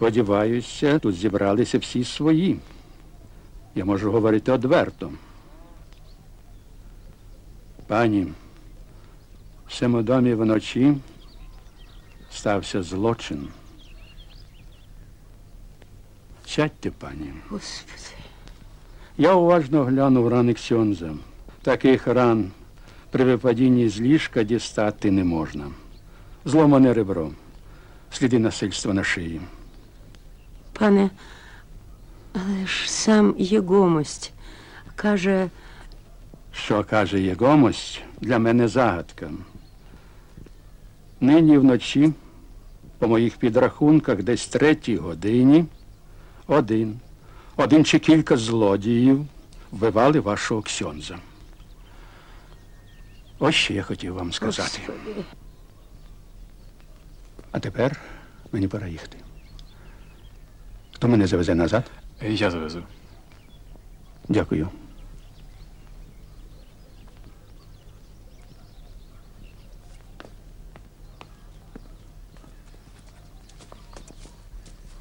Сподіваюся, тут зібралися всі свої. Я можу говорити одверто. Пані, в цьому домі вночі стався злочин. Сядьте, пані. Господи. Я уважно глянув рани Ксьонза. Таких ран при випадінні з ліжка дістати не можна. Зломане ребро, сліди насильства на шиї. Пане, але ж сам єгомость каже, Що каже Єгомость, для мене загадка. Нині вночі, по моїх підрахунках, десь третій годині, один, один чи кілька злодіїв вбивали вашого ксьонза. Ось що я хотів вам сказати. А тепер мені пора їхати. Хто мене завезе назад? Я завезу. Дякую.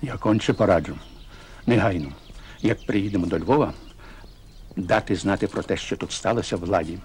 Я конче пораджу. Негайно, як приїдемо до Львова, дати знати про те, що тут сталося владі.